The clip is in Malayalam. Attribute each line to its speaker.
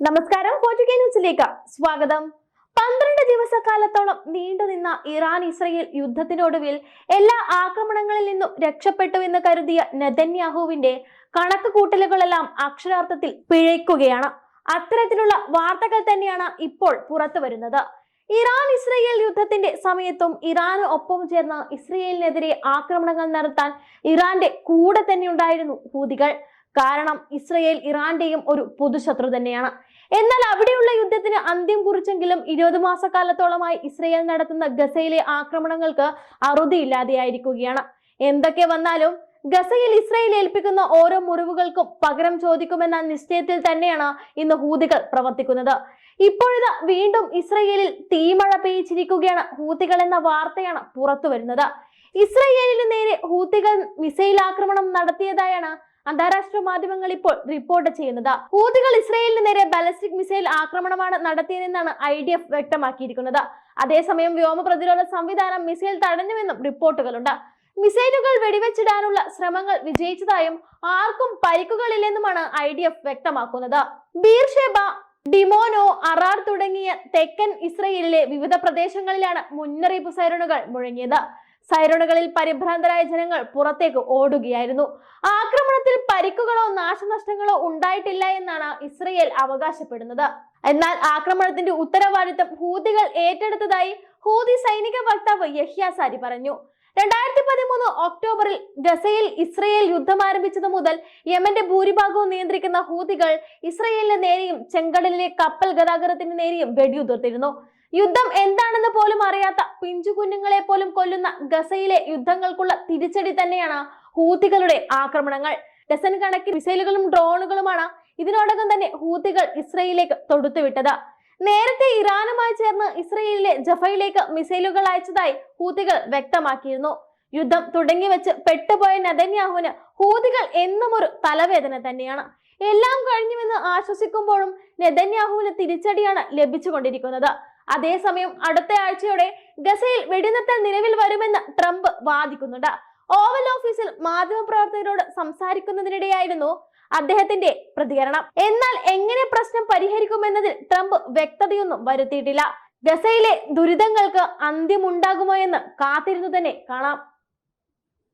Speaker 1: നമസ്കാരം. പോർച്ചുഗേ ന്യൂസിലേക്ക് സ്വാഗതം. പന്ത്രണ്ട് ദിവസക്കാലത്തോളം നീണ്ടുനിന്ന ഇറാൻ ഇസ്രയേൽ യുദ്ധത്തിനൊടുവിൽ എല്ലാ ആക്രമണങ്ങളിൽ നിന്നും രക്ഷപ്പെട്ടു എന്ന് കരുതിയ നെതന്യാഹുവിന്റെ കണക്ക് കൂട്ടലുകളെല്ലാം അക്ഷരാർത്ഥത്തിൽ പിഴയ്ക്കുകയാണ്. അത്തരത്തിലുള്ള വാർത്തകൾ തന്നെയാണ് ഇപ്പോൾ പുറത്തു വരുന്നത്. ഇറാൻ ഇസ്രയേൽ യുദ്ധത്തിന്റെ സമയത്തും ഇറാന് ഒപ്പം ചേർന്ന് ഇസ്രയേലിനെതിരെ ആക്രമണങ്ങൾ നടത്താൻ ഇറാന്റെ കൂടെ തന്നെ ഉണ്ടായിരുന്നു ഹൂതികൾ. കാരണം ഇസ്രയേൽ ഇറാന്റെയും ഒരു പൊതുശത്രു തന്നെയാണ്. എന്നാൽ അവിടെയുള്ള യുദ്ധത്തിന് അന്ത്യം കുറിച്ചെങ്കിലും ഇരുപത് മാസക്കാലത്തോളമായി ഇസ്രയേൽ നടത്തുന്ന ഗസയിലെ ആക്രമണങ്ങൾക്ക് അറുതിയില്ലാതെയായിരിക്കുകയാണ്. എന്തൊക്കെ വന്നാലും ഗസയിൽ ഇസ്രയേൽ ഏൽപ്പിക്കുന്ന ഓരോ മുറിവുകൾക്കും പകരം ചോദിക്കുമെന്ന നിശ്ചയത്തിൽ തന്നെയാണ് ഇന്ന് ഹൂതികൾ പ്രവർത്തിക്കുന്നത്. ഇപ്പോഴിത് വീണ്ടും ഇസ്രയേലിൽ തീമഴ പെയ്ച്ചിരിക്കുകയാണ് ഹൂതികൾ എന്ന വാർത്തയാണ് പുറത്തു വരുന്നത് ഇസ്രയേലിന് നേരെ ഹൂതികൾ മിസൈൽ ആക്രമണം നടത്തിയതായാണ് അന്താരാഷ്ട്ര മാധ്യമങ്ങൾ ഇപ്പോൾ റിപ്പോർട്ട് ചെയ്യുന്നത്. ഹൂതികൾ ഇസ്രയേലിന് നേരെ ബാലിസ്റ്റിക് മിസൈൽ ആക്രമണമാണ് നടത്തിയതെന്നാണ് ഐ ഡി എഫ് വ്യക്തമാക്കിയിരിക്കുന്നത്. അതേസമയം വ്യോമ പ്രതിരോധ സംവിധാനം മിസൈൽ തടഞ്ഞുവെന്നും റിപ്പോർട്ടുകളുണ്ട് മിസൈലുകൾ വെടിവെച്ചിടാനുള്ള ശ്രമങ്ങൾ വിജയിച്ചതായും ആർക്കും പരിക്കുകളില്ലെന്നുമാണ് ഐ ഡി എഫ് വ്യക്തമാക്കുന്നത്. ബീർഷേബ ഡിമോനോ അറാർ തുടങ്ങിയ തെക്കൻ ഇസ്രയേലിലെ വിവിധ പ്രദേശങ്ങളിലാണ് മുന്നറിയിപ്പ് സൈറണുകൾ മുഴങ്ങിയത്. സൈറണുകളിൽ പരിഭ്രാന്തരായ ജനങ്ങൾ പുറത്തേക്ക് ഓടുകയായിരുന്നു. ആക്രമണത്തിൽ പരിക്കുകളോ നാശനഷ്ടങ്ങളോ ഉണ്ടായിട്ടില്ല എന്നാണ് ഇസ്രയേൽ അവകാശപ്പെടുന്നത്. എന്നാൽ ആക്രമണത്തിന്റെ ഉത്തരവാദിത്തം ഹൂതികൾ ഏറ്റെടുത്തതായി ഹൂതി സൈനിക വക്താവ് യഹ്യാസാരി പറഞ്ഞു. രണ്ടായിരത്തി പതിമൂന്ന് ഒക്ടോബറിൽ ഗസയിൽ ഇസ്രയേൽ യുദ്ധം ആരംഭിച്ചതു മുതൽ യമന്റെ ഭൂരിഭാഗവും നിയന്ത്രിക്കുന്ന ഹൂതികൾ ഇസ്രയേലിന് നേരെയും ചെങ്കടലിലെ കപ്പൽ ഗതാഗതത്തിന് നേരെയും വെടിയുതിർത്തിരുന്നു. യുദ്ധം എന്താണെന്ന് പോലും അറിയാത്ത പിഞ്ചു കുഞ്ഞുങ്ങളെ പോലും കൊല്ലുന്ന ഗസയിലെ യുദ്ധങ്ങൾക്കുള്ള തിരിച്ചടി തന്നെയാണ് ഹൂത്തികളുടെ ആക്രമണങ്ങൾ. ഡസൻ കണക്കിന് മിസൈലുകളും ഡ്രോണുകളുമാണ് ഇതിനോടകം തന്നെ ഹൂത്തികൾ ഇസ്രയേലിലേക്ക് തൊടുത്തുവിട്ടത് നേരത്തെ ഇറാനുമായി ചേർന്ന് ഇസ്രയേലിലെ ജഫയിലേക്ക് മിസൈലുകൾ അയച്ചതായി ഹൂത്തികൾ വ്യക്തമാക്കിയിരുന്നു. യുദ്ധം തുടങ്ങി വെച്ച് പെട്ടുപോയ നദന്യാഹുവിന് ഹൂതികൾ എന്നും ഒരു തലവേദന തന്നെയാണ്. എല്ലാം കഴിഞ്ഞുവെന്ന് ആശ്വസിക്കുമ്പോഴും നെതന്യാഹുവിന് തിരിച്ചടിയാണ് ലഭിച്ചുകൊണ്ടിരിക്കുന്നത്. അതേസമയം അടുത്ത ആഴ്ചയോടെ ഗസയിൽ വെടിനിർത്തൽ നിലവിൽ വരുമെന്ന് ട്രംപ് വാദിക്കുന്നുണ്ട്. ഓവൽ ഓഫീസിൽ മാധ്യമപ്രവർത്തകരോട് സംസാരിക്കുന്നതിനിടെയായിരുന്നു അദ്ദേഹത്തിന്റെ പ്രതികരണം. എന്നാൽ എങ്ങനെ പ്രശ്നം പരിഹരിക്കുമെന്നതിൽ ട്രംപ് വ്യക്തതയൊന്നും വരുത്തിയിട്ടില്ല. ഗസയിലെ ദുരിതങ്ങൾക്ക് അന്ത്യമുണ്ടാകുമോ എന്ന് കാത്തിരുന്നു തന്നെ കാണാം.